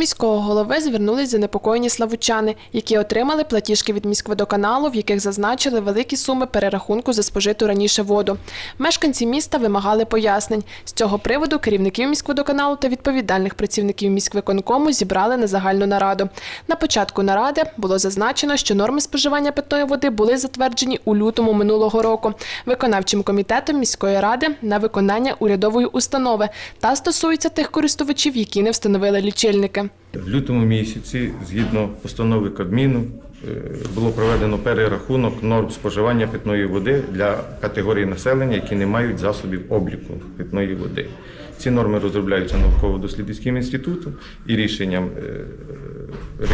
міського голови звернулись занепокоєні славучани, які отримали платіжки від міськводоканалу, в яких зазначили великі суми перерахунку за спожиту раніше воду. Мешканці міста вимагали пояснень. З цього приводу керівників міськводоканалу та відповідальних працівників міськвиконкому зібрали на загальну нараду. На початку наради було зазначено, що норми споживання питної води були затверджені у лютому минулого року виконавчим комітетом міської ради на виконання урядової установи та стосуються тих користувачів, які не встановили лічильники. В лютому місяці, згідно постанови Кабміну, е, було проведено перерахунок норм споживання питної води для категорій населення, які не мають засобів обліку питної води. Ці норми розробляються науково-дослідницьким інститутом і рішенням, е,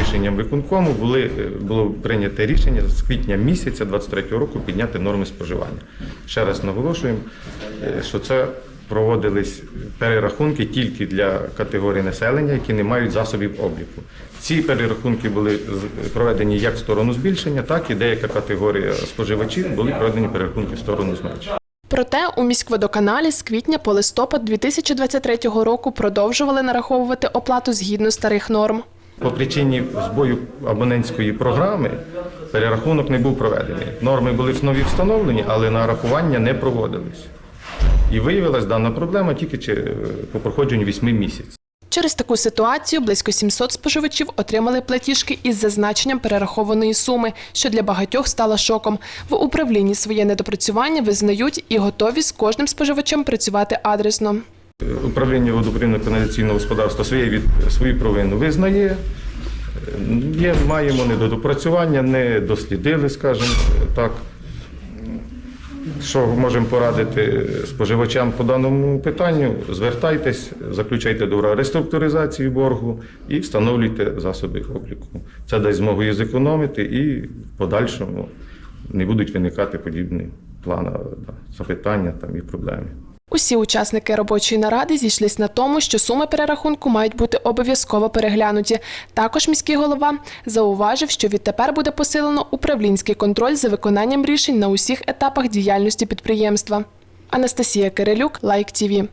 рішенням виконкому були, е, було прийнято рішення з квітня місяця 23 року підняти норми споживання. Ще раз наголошуємо, що це проводились перерахунки тільки для категорій населення, які не мають засобів обліку. Ці перерахунки були проведені як в сторону збільшення, так і деяка категорія споживачів були проведені перерахунки в сторону зменшення. Проте у міськводоканалі з квітня по листопад 2023 року продовжували нараховувати оплату згідно старих норм. По причині збою абонентської програми перерахунок не був проведений. Норми були нові встановлені, але нарахування не проводились. І виявилась дана проблема тільки чи- по проходженню 8 місяців. Через таку ситуацію близько 700 споживачів отримали платіжки із зазначенням перерахованої суми, що для багатьох стало шоком. В управлінні своє недопрацювання визнають і готові з кожним споживачем працювати адресно. Управління водопровідно каналізаційного господарства від свою провину визнає. Є, маємо недопрацювання, не дослідили, скажімо так. Що можемо порадити споживачам по даному питанню? Звертайтесь, заключайте до реструктуризації боргу і встановлюйте засоби обліку. Це дасть змогу і зекономити і в подальшому не будуть виникати подібні плани, запитання там, і проблеми. Усі учасники робочої наради зійшлись на тому, що суми перерахунку мають бути обов'язково переглянуті. Також міський голова зауважив, що відтепер буде посилено управлінський контроль за виконанням рішень на усіх етапах діяльності підприємства. Анастасія Кирилюк, Лайк ТІВІ.